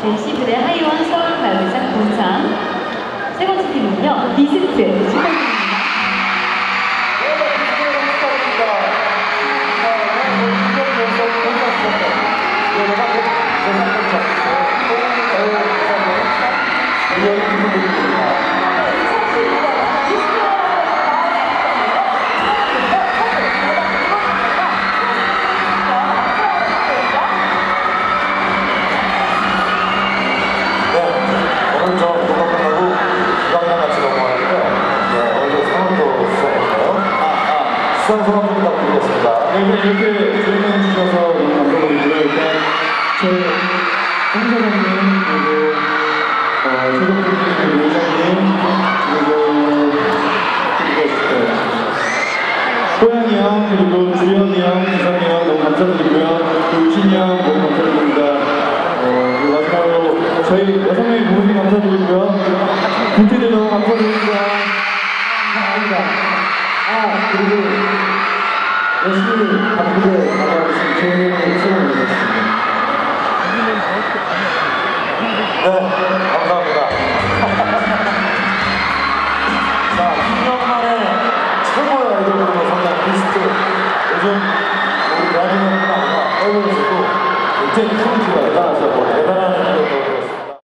제11회 하이원 서울 가요대상 본상 세 번째 팀은요 비스트 축하드립니다. 소감 좀 부탁드리겠습니다. 네, 이렇게 질문해 주셔서 감사드리고요. 일단 저희 홍사장님 그리고 어, 최덕분님 이사님 그리고 호양이 형 그리고 주현이 형, 이상이 형 너무 감사드리고요. 유신이 형 너무 감사드립니다. 어, 그리고 마지막으로 저희 여섯 명의 부모님 감사드리고요. 군태들 너무 감사드립니다. 감사합니다. 아 그리고 열심히 바쁘게 나가주신 조용히 수고하셨습니다. 네, 감사합니다. 자, 2년 만에 최고의 아이돌로 성장 비스트. 요즘 우리 대한민국뿐 아니라 해외에서도 굉장히 큰 인기가 대단하죠. 대단한 인기가